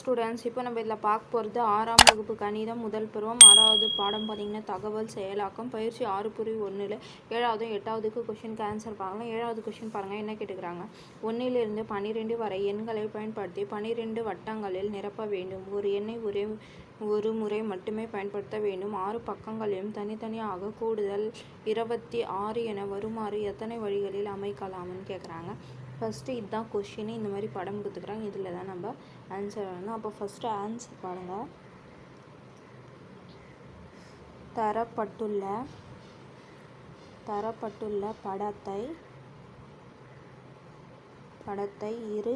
Students இப்போ நம்ம இதில் பார்க்க போகிறது ஆறாம் வகுப்பு கணிதம் முதல் பருவம். ஆறாவது பாடம் பார்த்தீங்கன்னா தகவல் செயலாக்கம் பயிற்சி ஆறு புரி ஒன்றில் ஏழாவது எட்டாவதுக்கு கொஷினுக்கு ஆன்சர் பார்க்கலாம். ஏழாவது கொஷின் பாருங்கள் என்ன கேட்டுக்கிறாங்க? ஒன்றிலிருந்து பன்னிரெண்டு வரை எண்களை பயன்படுத்தி பன்னிரெண்டு வட்டங்களில் நிரப்ப வேண்டும். ஒரு எண்ணை ஒரே ஒரு முறை மட்டுமே பயன்படுத்த வேண்டும். ஆறு பக்கங்களையும் தனித்தனியாக கூடுதல் இருபத்தி ஆறு என வருமாறு எத்தனை வழிகளில் அமைக்கலாம்னு கேட்குறாங்க. ஃபஸ்ட்டு இதுதான் கொஷின் இந்த மாதிரி படம் கொடுத்துக்கிறாங்க இதில் தான் நம்ம ஆன்சர் வேணும் அப்போ ஃபஸ்ட்டு ஆன்சர் பாருங்கள் தரப்பட்டுள்ள தரப்பட்டுள்ள படத்தை படத்தை இரு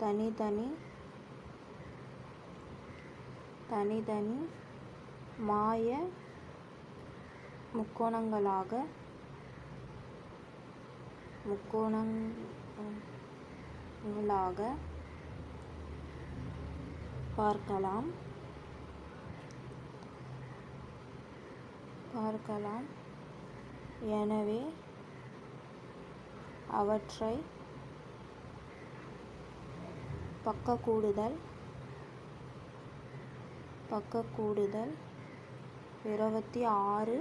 தனித்தனி தனித்தனி மாய முக்கோணங்களாக முக்கோணங்களாக பார்க்கலாம். பார்க்கலாம். எனவே அவற்றை பக்க கூடுதல் பக்க கூடுதல் இருபத்தி ஆறு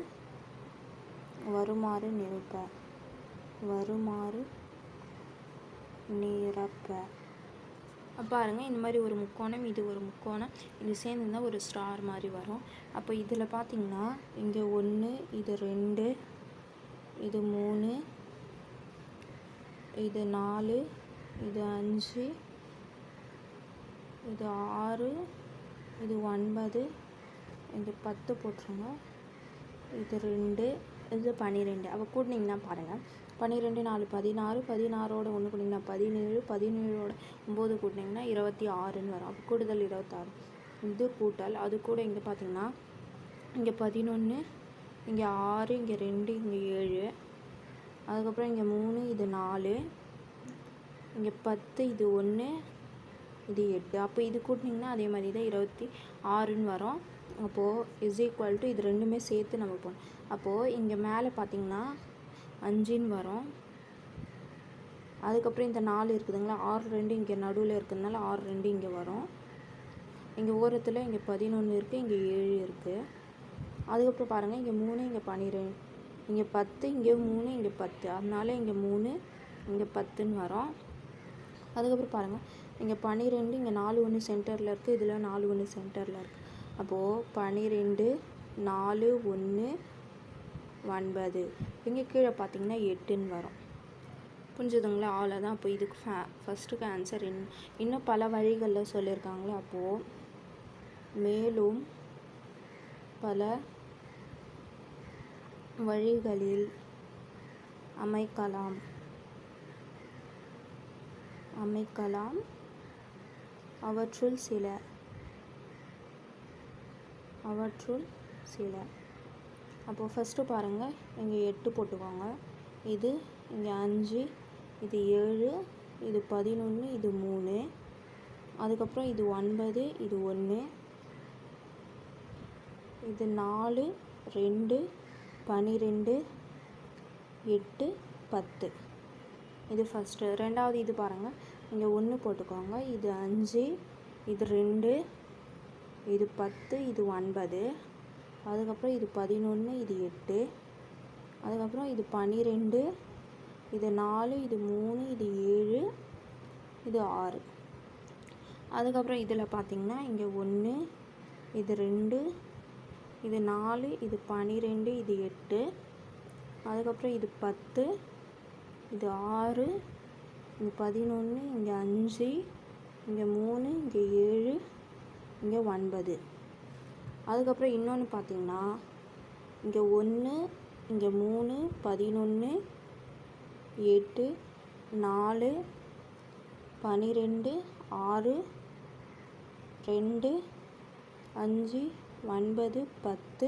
வருமாறு நிரப்ப வருமாறு நிரப்ப. பாருங்கள் இந்த மாதிரி ஒரு முக்கோணம் இது ஒரு முக்கோணம் இது சேர்ந்துருந்தால் ஒரு ஸ்டார் மாதிரி வரும். அப்போ இதில் பார்த்தீங்கன்னா இங்கே ஒன்று இது ரெண்டு இது மூணு இது நாலு இது அஞ்சு இது ஆறு இது ஒன்பது இது பத்து போட்டுருங்க. இது ரெண்டு இது பன்னிரெண்டு அப்போ கூட்டினீங்கன்னா பாருங்கள் பன்னிரெண்டு நாலு பதினாறு பதினாறோட ஒன்று கூட்டிங்கன்னா பதினேழு பதினேழோட ஒம்பது கூட்டினீங்கன்னா இருபத்தி ஆறுன்னு வரும். அப்போ கூடுதல் இருபத்தாறு. இது கூட்டல். அது கூட இங்கே பார்த்தீங்கன்னா இங்கே பதினொன்று இங்கே ஆறு இங்கே ரெண்டு இங்கே ஏழு அதுக்கப்புறம் இங்கே மூணு இது நாலு இங்கே பத்து இது ஒன்று இது எட்டு. அப்போ இது கூட்டினீங்கன்னா அதே மாதிரி தான் இருபத்தி ஆறுன்னு வரும். அப்போது இஸ் ஈக்குவல் டு இது ரெண்டுமே சேர்த்து நம்ம போகணும் அப்போது இங்கே மேலே பார்த்தீங்கன்னா அஞ்சுன்னு வரும். அதுக்கப்புறம் இந்த நாலு இருக்குதுங்களா? ஆறு ரெண்டு இங்கே நடுவில் இருக்கிறதுனால ஆறு ரெண்டு இங்கே வரும். இங்கே ஓரத்தில் இங்கே பதினொன்று இருக்குது இங்கே ஏழு இருக்குது அதுக்கப்புறம் பாருங்கள் இங்கே மூணு இங்கே பன்னிரெண்டு இங்கே பத்து இங்கே மூணு இங்கே பத்து. அதனால இங்கே மூணு இங்கே பத்துன்னு வரும். அதுக்கப்புறம் பாருங்கள் இங்கே பன்னிரெண்டு இங்கே நாலு ஒன்று சென்டரில் இருக்குது இதில் நாலு ஒன்று சென்டரில் இருக்குது அப்போது பன்னிரெண்டு நாலு ஒன்று ஒன்பது. இங்கே கீழே பார்த்தீங்கன்னா எட்டுன்னு வரும். புரிஞ்சுதுங்களா? அவ்வளோதான் அப்போ இதுக்கு ஃபே ஃபஸ்ட்டுக்கு ஆன்சர் இன் இன்னும் பல வழிகளில் சொல்லியிருக்காங்களே அப்போது மேலும் பல வழிகளில் அமைக்கலாம். அமைக்கலாம். அவற்றுள் சில. அவற்றுள் சில. அப்போது ஃபஸ்ட்டு பாருங்கள் இங்கே எட்டு போட்டுக்கோங்க. இது இங்கே அஞ்சு இது ஏழு இது பதினொன்று இது மூணு. அதுக்கப்புறம் இது ஒன்பது இது ஒன்று இது நாலு ரெண்டு பனிரெண்டு எட்டு பத்து. இது ஃபஸ்ட்டு ரெண்டாவது இது பாருங்கள் இங்கே ஒன்று போட்டுக்கோங்க. இது அஞ்சு இது ரெண்டு இது பத்து இது ஒன்பது. அதுக்கப்புறம் இது பதினொன்று இது எட்டு. அதுக்கப்புறம் இது பன்னிரெண்டு இது நாலு இது மூணு இது ஏழு இது ஆறு. அதுக்கப்புறம் இதில் பார்த்திங்கன்னா இங்கே ஒன்று இது ரெண்டு இது நாலு இது பன்னிரெண்டு இது எட்டு. அதுக்கப்புறம் இது பத்து இது ஆறு இது பதினொன்று இங்கே அஞ்சு இங்கே மூணு இங்கே ஏழு இங்கே ஒன்பது. அதுக்கப்புறம் இன்னொன்று பார்த்தீங்கன்னா இங்கே ஒன்று இங்கே மூணு பதினொன்று எட்டு நாலு பன்னிரெண்டு ஆறு ரெண்டு அஞ்சு ஒன்பது பத்து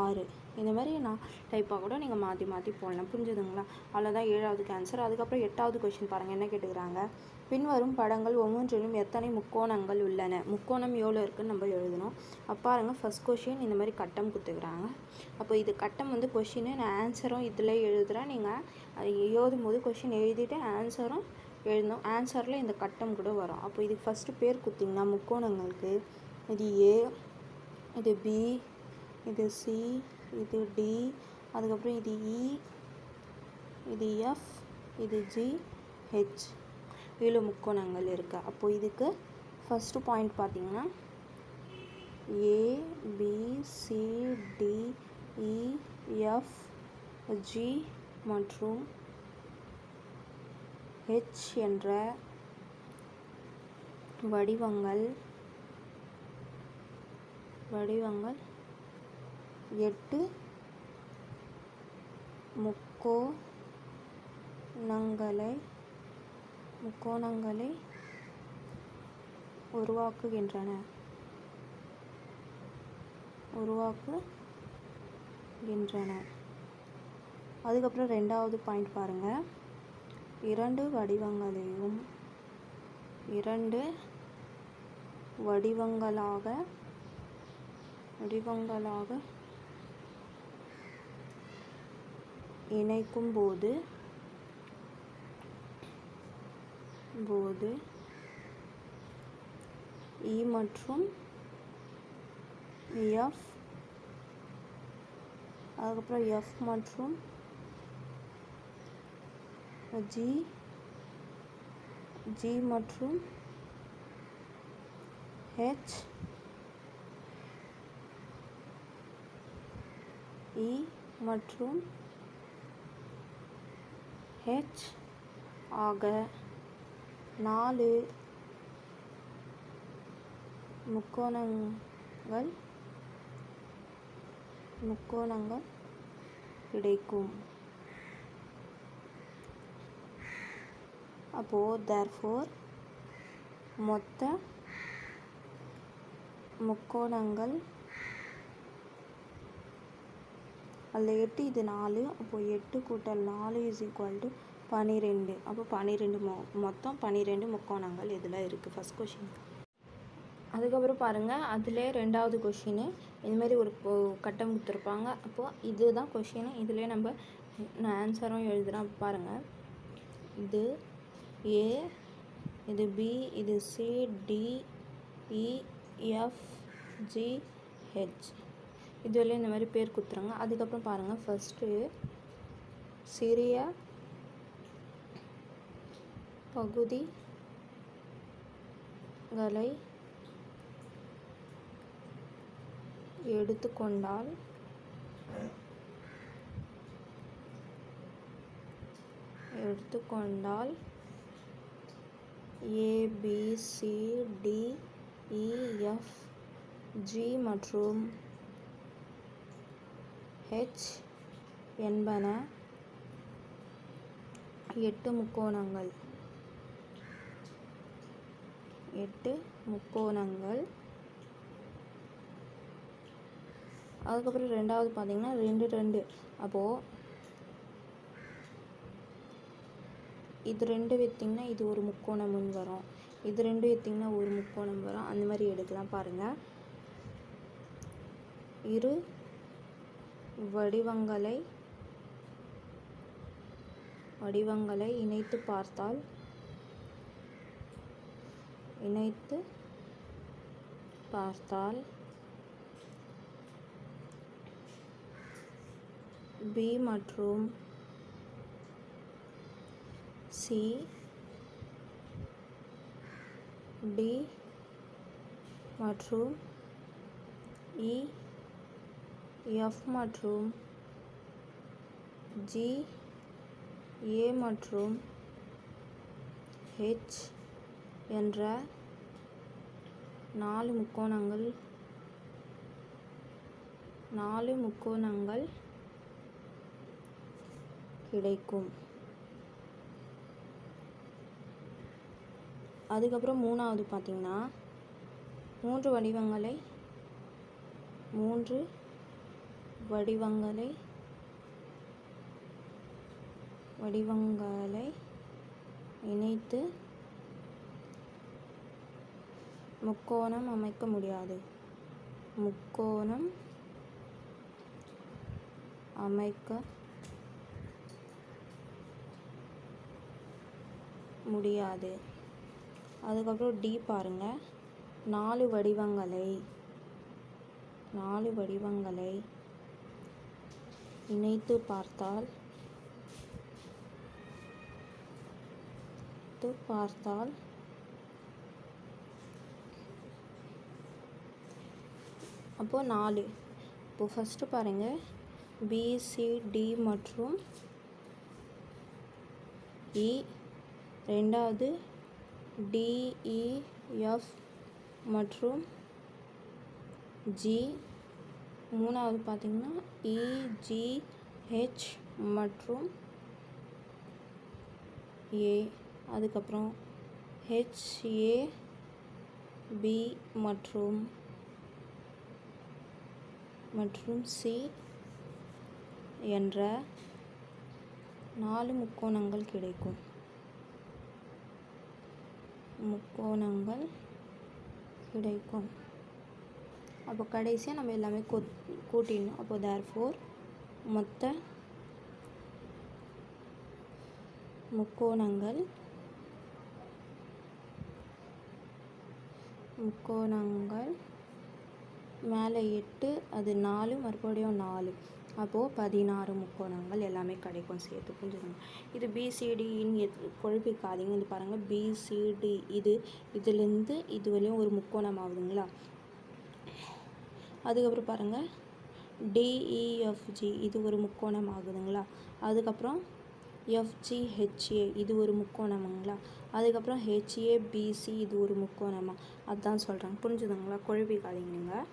ஆறு. இந்த மாதிரி நான் டைப்பாக கூட நீங்கள் மாற்றி மாற்றி போடலாம். புரிஞ்சுதுங்களா? அவ்வளோதான் ஏழாவதுக்கு ஆன்சர் அதுக்கப்புறம் எட்டாவது கொஷின் பாருங்கள் என்ன கேட்டுக்கிறாங்க? பின்வரும் படங்கள் ஒவ்வொன்றிலும் எத்தனை முக்கோணங்கள் உள்ளன? முக்கோணம் எவ்வளோ இருக்குன்னு நம்ம எழுதணும். அப்போ பாருங்கள் ஃபஸ்ட் கொஷின் இந்த மாதிரி கட்டம் கொடுத்துக்கிறாங்க அப்போ இது கட்டம் வந்து கொஷினு நான் ஆன்சரும் இதில் எழுதுகிறேன் நீங்கள் எழுதும் போது கொஷின் எழுதிட்டு ஆன்சரும் எழுதணும். ஆன்சரில் இந்த கட்டம் கூட வரும். அப்போ இதுக்கு ஃபஸ்ட்டு பேர் கொடுத்திங்கன்னா முக்கோணங்களுக்கு இது ஏ இது பி இது சி இது டி அதுக்கப்புறம் இது இ இது எஃப் இது ஜி ஹெச் ஏழு முக்கோணங்கள் இருக்குது அப்போ இதுக்கு ஃபஸ்ட்டு பாயிண்ட் பார்த்திங்கன்னா A B C D E e, F G மற்றும் ஹெச் என்ற வடிவங்கள் வடிவங்கள் எட்டு முக்கோணங்களை முக்கோணங்களை உருவாக்குகின்றன. உருவாக்குகின்றன. அதுக்கப்புறம் ரெண்டாவது பாயிண்ட் பாருங்கள் இரண்டு வடிவங்களையும் இரண்டு வடிவங்களாக வடிவங்களாக இணைக்கும்போது போது. இ மற்றும் எஃப் அதுக்கப்புறம் எஃப் மற்றும் ஜி ஜி மற்றும் ஹெச் இ மற்றும் ஹெச் ஆக நாலு முக்கோணங்கள் முக்கோணங்கள் கிடைக்கும். அப்போது தேர்ஃபோர் மொத்த முக்கோணங்கள் அதில் எட்டு இது நாலு. அப்போது எட்டு கூட்டல் நாலு இஸ் ஈக்குவல் டு பனிரெண்டு. அப்போ பனிரெண்டு மொ மொத்தம் பனிரெண்டு முக்கோணங்கள் இதில் இருக்குது ஃபஸ்ட் கொஷின் அதுக்கப்புறம் பாருங்கள் அதிலே ரெண்டாவது கொஷினு இதுமாரி ஒரு கட்டம் கொடுத்துருப்பாங்க. அப்போது இதுதான் கொஷினு இதிலே நம்ம நான் ஆன்சரும் எழுதுகிறேன் பாருங்கள் இது ஏ இது பி இது C D E F G H இதுவரையும் இந்த மாதிரி பேர் கொடுத்துருங்க. அதுக்கப்புறம் பாருங்கள் ஃபஸ்ட்டு சிறிய பகுதிகளை எடுத்துக்கொண்டால் எடுத்துக்கொண்டால் A B C D E F G e, மற்றும் ஹெச் என்பன எட்டு முக்கோணங்கள். எட்டு முக்கோணங்கள். அதுக்கப்புறம் ரெண்டாவது பார்த்தீங்கன்னா ரெண்டு ரெண்டு. அப்போது இது ரெண்டு வைத்திங்கன்னா இது ஒரு முக்கோணம்னு வரும். இது ரெண்டு வைத்திங்கன்னா ஒரு முக்கோணம் வரும். அந்த மாதிரி எடுக்கலாம் பாருங்கள் இரு வடிவங்களை வடிவங்களை இணைத்து பார்த்தால் இணைத்து பார்த்தால் பி மற்றும் சி டி மற்றும் இ எஃப் மற்றும் ஜி ஏ மற்றும் ஹெச் என்ற நாலு முக்கோணங்கள் நாலு முக்கோணங்கள் கிடைக்கும். அதுக்கப்புறம் மூணாவது பார்த்தீங்கன்னா மூன்று வடிவங்களை மூன்று வடிவங்களை வடிவங்களை இணைத்து முக்கோணம் அமைக்க முடியாது. முக்கோணம் அமைக்க முடியாது. அதுக்கப்புறம் டி பாருங்கள் நாலு வடிவங்களை நாலு வடிவங்களை இணைத்து பார்த்தால் பார்த்தால் அப்போது நாலு. இப்போ ஃபஸ்ட்டு பாருங்கள் பிசிடி மற்றும் இ ரெண்டாவது டிஇஎஃப் e, மற்றும் ஜி மூணாவது பார்த்திங்கன்னா இஜிஹெச் e, மற்றும் ஏ அதுக்கப்புறம் ஹெச்ஏ பி மற்றும் மற்றும் சி என்ற நாலு முக்கோணங்கள் கிடைக்கும். முக்கோணங்கள் கிடைக்கும். அப்போ கடைசியாக நம்ம எல்லாமே கூ கூட்டிடணும். அப்போ தேர் ஃபோர் மொத்த முக்கோணங்கள் முக்கோணங்கள் மேலே எட்டு அது நாலு மறுபடியும் நாலு. அப்போது பதினாறு முக்கோணங்கள் எல்லாமே கிடைக்கும் சேர்த்து புரிஞ்சுக்கணும் இது பிசிடின்னு e எத் குழப்பிக்காதீங்க. இது பாருங்கள் பிசிடி இது இதுலேருந்து இது வரையும் ஒரு முக்கோணம் ஆகுதுங்களா? அதுக்கப்புறம் பாருங்கள் டிஇஎஃப்ஜி e, இது ஒரு முக்கோணம் ஆகுதுங்களா? அதுக்கப்புறம் எஃப்ஜிஹெச்ஏ இது ஒரு முக்கோணமாங்களா? அதுக்கப்புறம் ஹெச்ஏபிசி இது ஒரு முக்கோணமா? அதுதான் சொல்கிறாங்க புரிஞ்சுதுங்களா? குழப்பிக்காதீங்க நீங்கள்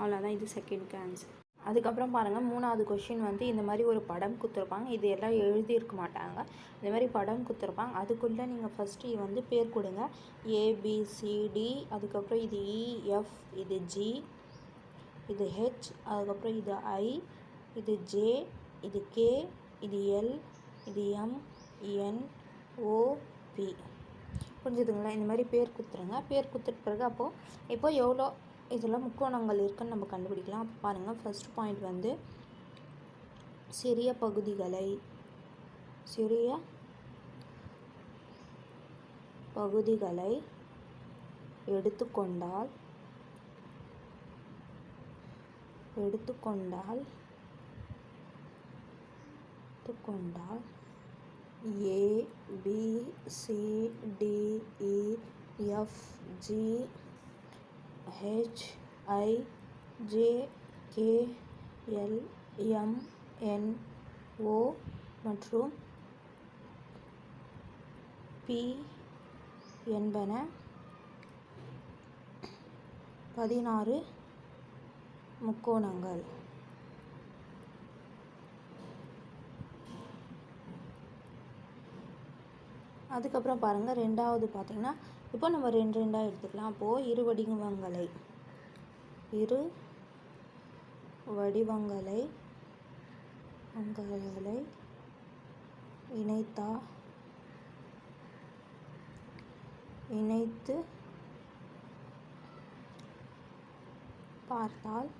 அவ்வளோதான் இது செகண்ட் ஆன்சர் அதுக்கப்புறம் பாருங்கள் மூணாவது கொஷின் வந்து இந்த மாதிரி ஒரு படம் கொடுத்துருப்பாங்க. இது எல்லாம் எழுதியிருக்க மாட்டாங்க. இந்த மாதிரி படம் கொடுத்துருப்பாங்க. அதுக்குள்ளே நீங்கள் ஃபஸ்ட்டு வந்து பேர் கொடுங்க. ஏபிசிடி அதுக்கப்புறம் இது e, இஎஃப் இது ஜி இது ஹெச் அதுக்கப்புறம் இது ஐ இது ஜே இது கே இது எல் இது எம் என் ஓபி புரிஞ்சுதுங்களா? இந்த மாதிரி பேர் கொடுத்துருங்க. பேர் கொடுத்துட்டு பிறகு அப்போது இப்போ எவ்வளோ இதில் முக்கோணங்கள் இருக்குன்னு நம்ம கண்டுபிடிக்கலாம். அப்போ பாருங்கள் ஃபஸ்ட் பாயிண்ட் வந்து சிறிய பகுதிகளை சிறிய பகுதிகளை எடுத்துக்கொண்டால் எடுத்துக்கொண்டால் எடுத்துக்கொண்டால் ஏ B C D E e, F G ஹெச்ஐஜேகேஎல்எம்என்ஓ L M N மற்றும் பி என்பன பதினாறு முக்கோணங்கள். அதுக்கப்புறம் பாருங்கள் ரெண்டாவது பார்த்திங்கன்னா இப்போ நம்ம ரெண்டு ரெண்டாக எடுத்துக்கலாம். அப்போது இரு வடிவங்களை இரு வடிவங்களை உங்களை இணைத்தா இணைத்து பார்த்தால்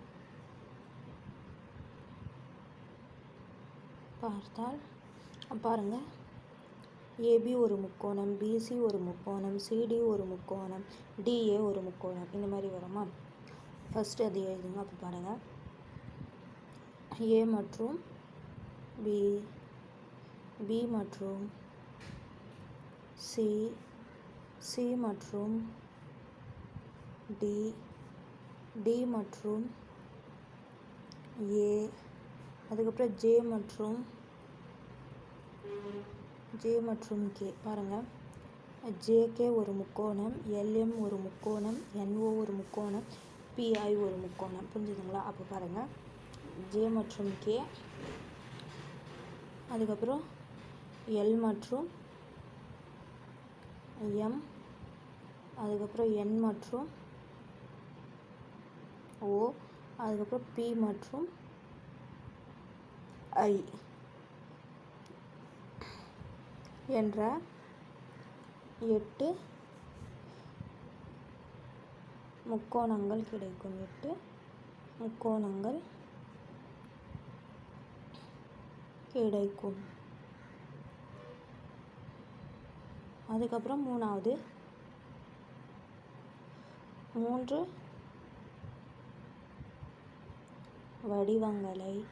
பார்த்தால் பாருங்கள் ஏபி ஒரு முக்கோணம் பிசி ஒரு முக்கோணம் சிடி ஒரு முக்கோணம் டிஏ ஒரு முக்கோணம். இந்த மாதிரி வருமா? ஃபஸ்ட்டு அது எழுதுங்க அப்போ பாருங்கள் ஏ மற்றும் பி பி மற்றும் சி சி மற்றும் டி டி மற்றும் ஏ அதுக்கப்புறம் ஜே மற்றும் ஜே மற்றும் கே பாருங்கள் ஜேகே ஒரு முக்கோணம் எல்எம் ஒரு முக்கோணம் என்ஓ ஒரு முக்கோணம் பிஐ ஒரு முக்கோணம். புரிஞ்சுதுங்களா? அப்போ பாருங்கள் ஜே மற்றும் கே அதுக்கப்புறம் எல் மற்றும் எம் அதுக்கப்புறம் என் மற்றும் ஓ அதுக்கப்புறம் பி மற்றும் ஐ என்ற எட்டு முக்கோணங்கள் கிடைக்கும். எட்டு முக்கோணங்கள் கிடைக்கும். அதுக்கப்புறம் மூணாவது. மூன்று வடிவங்களை.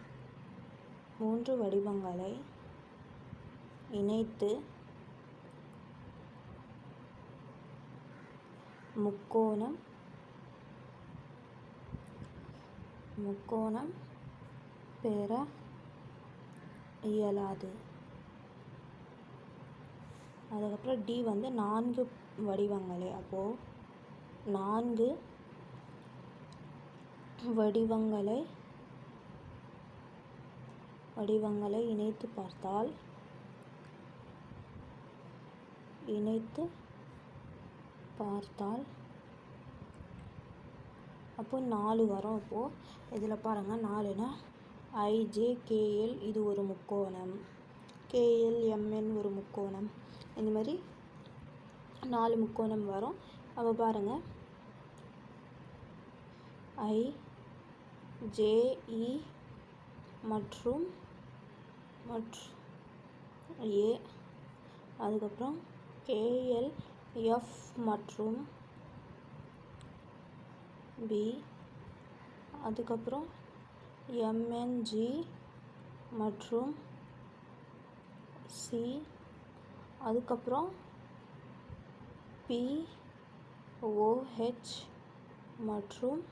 மூன்று வடிவங்களை இணைத்து முக்கோணம் முக்கோணம் பெற இயலாது. அதுக்கப்புறம் டி வந்து நான்கு வடிவங்களே. அப்போது நான்கு வடிவங்களை வடிவங்களை இணைத்து பார்த்தால் இணைத்து பார்த்தால் அப்போ நாலு வரும் அப்போது இதில் பாருங்கள் நாலுனா ஐஜே கேஎல் இது ஒரு முக்கோணம். கேஎல் எம்என் ஒரு முக்கோணம். இந்த மாதிரி நாலு முக்கோணம் வரும். அப்போ பாருங்கள் ஐ ஜேஇ e மற்றும் மற்றும் ஏ அதுக்கப்புறம் கேஎல் எஃப் மற்றும் பி அதுக்கப்புறம் எம்என்ஜி மற்றும் சி அதுக்கப்புறம் பி ஓஹெச் மற்றும்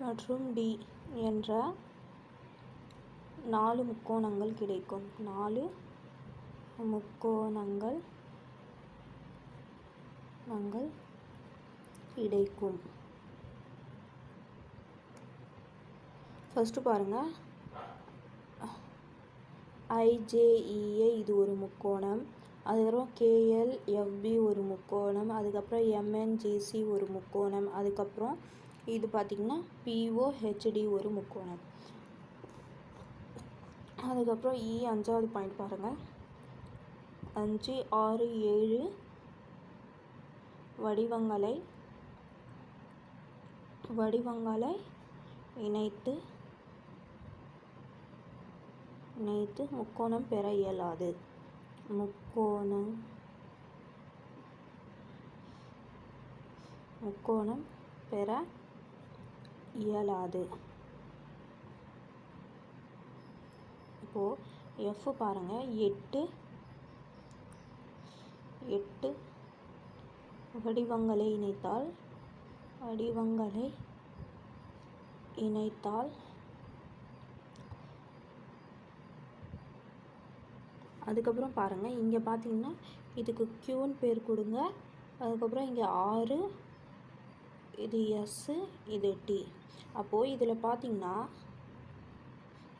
மற்றும் டி என்ற நாலு முக்கோணங்கள் கிடைக்கும். நாலு முக்கோணங்கள் நாங்கள் கிடைக்கும் ஃபஸ்ட்டு பாருங்கள் ஐஜேஇஏ e, இது ஒரு முக்கோணம். அதுக்கப்புறம் கேஎல் எஃப்பி ஒரு முக்கோணம். அதுக்கப்புறம் எம்என்ஜிசி ஒரு முக்கோணம். அதுக்கப்புறம் இது பார்த்திங்கன்னா பிஓஹெச்டி ஒரு முக்கோணம். அதுக்கப்புறம் இ அஞ்சாவது பாயிண்ட் பாருங்கள் அஞ்சு ஆறு ஏழு வடிவங்களை வடிவங்களை இணைத்து இணைத்து முக்கோணம் பெற இயலாது. முக்கோணம் முக்கோணம் பெற இயலாது. இப்போது எஃப் பாருங்கள் எட்டு எட்டு வடிவங்களை இணைத்தால் வடிவங்களை இணைத்தால் அதுக்கப்புறம் பாருங்கள் இங்கே பார்த்தீங்கன்னா இதுக்கு க்யூன்னு பேர் கொடுங்க. அதுக்கப்புறம் இங்கே ஆறு இது எஸ்ஸு இது டி அப்போது இதில் பார்த்தீங்கன்னா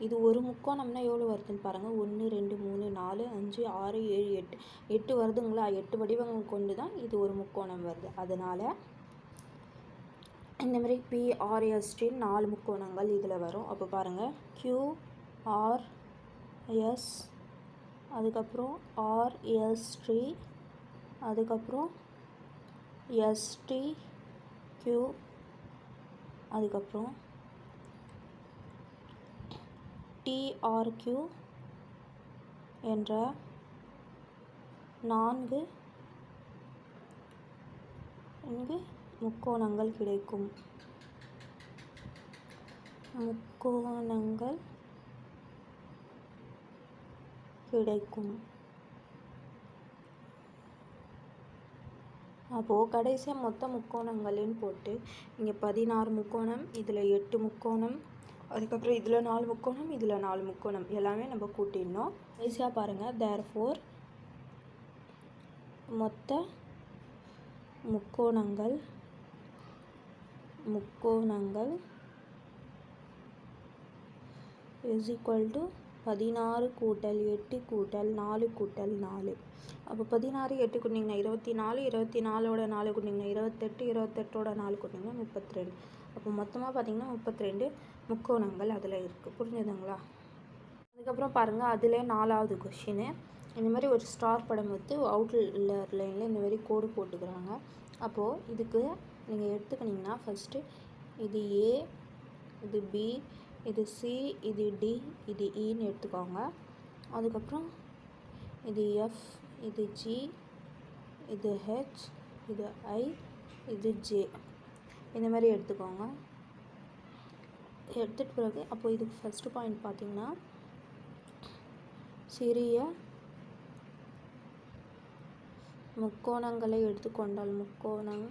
இது ஒரு முக்கோணம்னா எவ்வளோ வருதுன்னு பாருங்கள் ஒன்று ரெண்டு மூணு நாலு அஞ்சு ஆறு ஏழு எட்டு. எட்டு வருதுங்களா? எட்டு வடிவங்கள் கொண்டு தான் இது ஒரு முக்கோணம் வருது. அதனால் இந்த மாதிரி பிஆர்எஸ்டின்னு நாலு முக்கோணங்கள் இதில் வரும். அப்போ பாருங்கள் கியூஆர்எஸ் அதுக்கப்புறம் ஆர்எஸ்டி அதுக்கப்புறம் எஸ்டி கியூ அதுக்கப்புறம் டிஆர்கியூ என்ற நான்கு இங்கு முக்கோணங்கள் கிடைக்கும். முக்கோணங்கள் கிடைக்கும். அப்போது கடைசியாக மொத்த முக்கோணங்களின் போட்டு இங்கே பதினாறு முக்கோணம் இதில் எட்டு முக்கோணம் அதுக்கப்புறம் இதில் நாலு முக்கோணம் இதில் நாலு முக்கோணம் எல்லாமே நம்ம கூட்டிடணும். ஈஸியாக பாருங்கள் தேர் ஃபோர் மொத்த முக்கோணங்கள் முக்கோணங்கள் இஸ் ஈக்குவல் டு பதினாறு கூட்டல் எட்டு கூட்டல் நாலு கூட்டல் நாலு. அப்போ பதினாறு எட்டு கூட்டிங்கன்னா இருபத்தி நாலு இருபத்தி நாலோட நாலு கூட்டிங்கன்னா இருபத்தெட்டு இருபத்தெட்டோட நாலு கூட்டிங்கன்னா முப்பத்தி ரெண்டு அப்போ மொத்தமாக பார்த்தீங்கன்னா முப்பத்தி ரெண்டு முக்கோணங்கள் அதில் இருக்குது. புரிஞ்சுதுங்களா? அதுக்கப்புறம் பாருங்கள் அதிலே நாலாவது கொஷினு இந்த மாதிரி ஒரு ஸ்டார் படம் வந்து அவுட்லர் லைனில் இந்த மாதிரி கோடு போட்டுக்கிறாங்க. அப்போது இதுக்கு நீங்கள் எடுத்துக்கிட்டிங்கன்னா ஃபஸ்ட்டு இது ஏ இது பி இது சி இது டி இது e இன்னு எடுத்துக்கோங்க. அதுக்கப்புறம் இது எஃப் இது ஜி இது ஹெச் இது ஐ இது ஜே இந்த மாதிரி எடுத்துக்கோங்க. எடுத்துகிட்டு பிறகு அப்போ இதுக்கு ஃபஸ்ட்டு பாயிண்ட் பார்த்தீங்கன்னா சிறிய முக்கோணங்களை எடுத்துக்கொண்டால் முக்கோணங்களை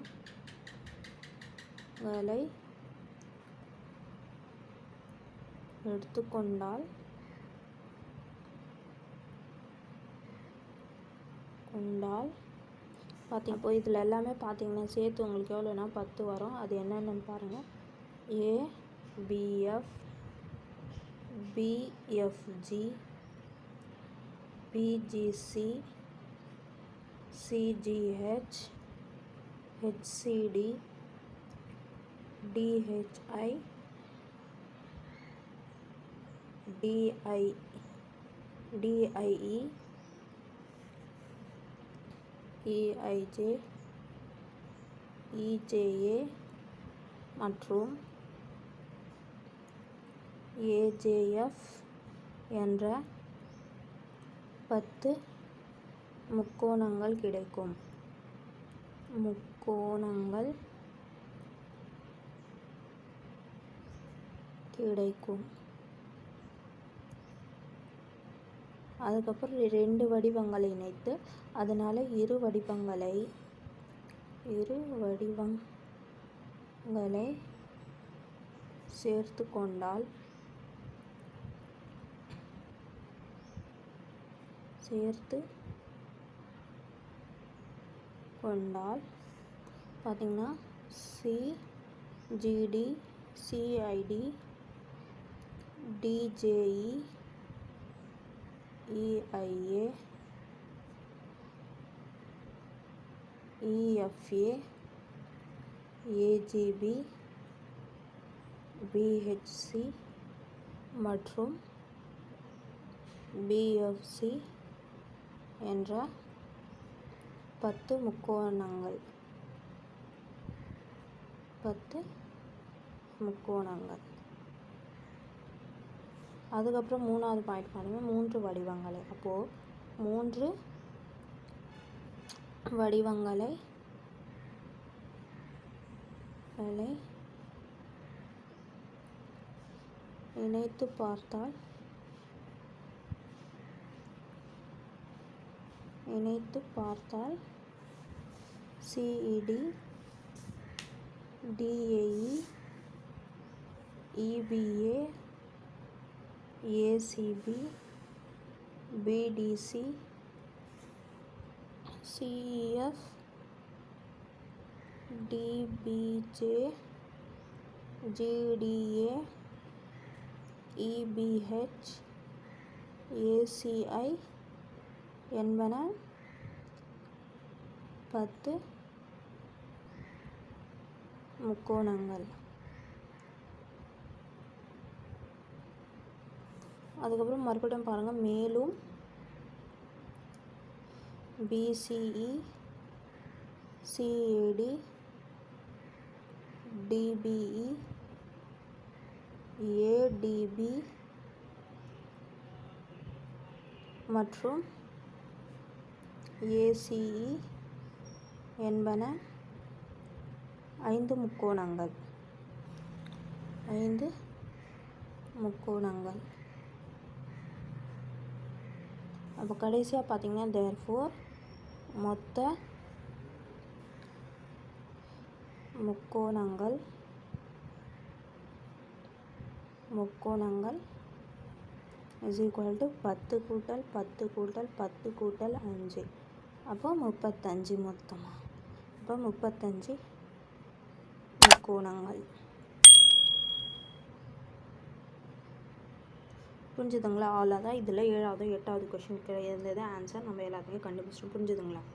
எடுத்துக்கொண்டால் கொண்டால் பார்த்தீங்க இப்போ இதில் எல்லாமே பார்த்தீங்கன்னா சேர்த்து உங்களுக்கு எவ்வளோனா பத்து வரும். அது என்னென்னு பாருங்கள் A BF BFG BGC CGH HCD DHI DI DIE EIJ EJA மற்றும் ஏஜேஎஃப் என்ற பத்து முக்கோணங்கள் கிடைக்கும். முக்கோணங்கள் கிடைக்கும். அதுக்கப்புறம் ரெண்டு வடிவங்களை இணைத்து அதனால் இரு வடிவங்களை இரு வடிவங்களை சேர்த்து கொண்டால் சேர்த்து கொண்டால் பார்த்திங்கன்னா C GD CID DJE EIA EFA AGP BHC மற்றும் பிஎஃப்சி என்ற பத்து முக்கோணங்கள். பத்து முக்கோணங்கள். அதுக்கப்புறம் மூணாவது பாயிண்ட் பாருங்கள் மூன்று வடிவங்களை. அப்போது மூன்று வடிவங்களை இணைத்து பார்த்தால் இணைத்து பார்த்தால் CED DAE EBA ACB BDC CEF DBJ GDA EBH ACI என்பன பத்து முக்கோணங்கள். அதுக்கப்புறம் மறுபடியும் பாருங்கள் மேலும் பிசிஇ சிஏடி டிபிஇ ஏடிபி மற்றும் ஏசிஇ என்பன ஐந்து முக்கோணங்கள். ஐந்து முக்கோணங்கள். அப்போ கடைசியாக பார்த்தீங்கன்னா தேர்ஃபோர் மொத்த முக்கோணங்கள் முக்கோணங்கள் இஸ் ஈக்குவல் டு பத்து கூட்டல் பத்து கூட்டல் பத்து கூட்டல் அஞ்சு. அப்போ முப்பத்தஞ்சு மொத்தமாக அப்போ முப்பத்தஞ்சு முக்கோணங்கள். புரிஞ்சுதுங்களா? அவ்வளோதான் இதில் ஏழாவது எட்டாவது கொஷின் கிடையாது ஆன்சர் நம்ம எல்லாத்தையும் கண்டுபிடிச்சோம் புரிஞ்சுதுங்களா?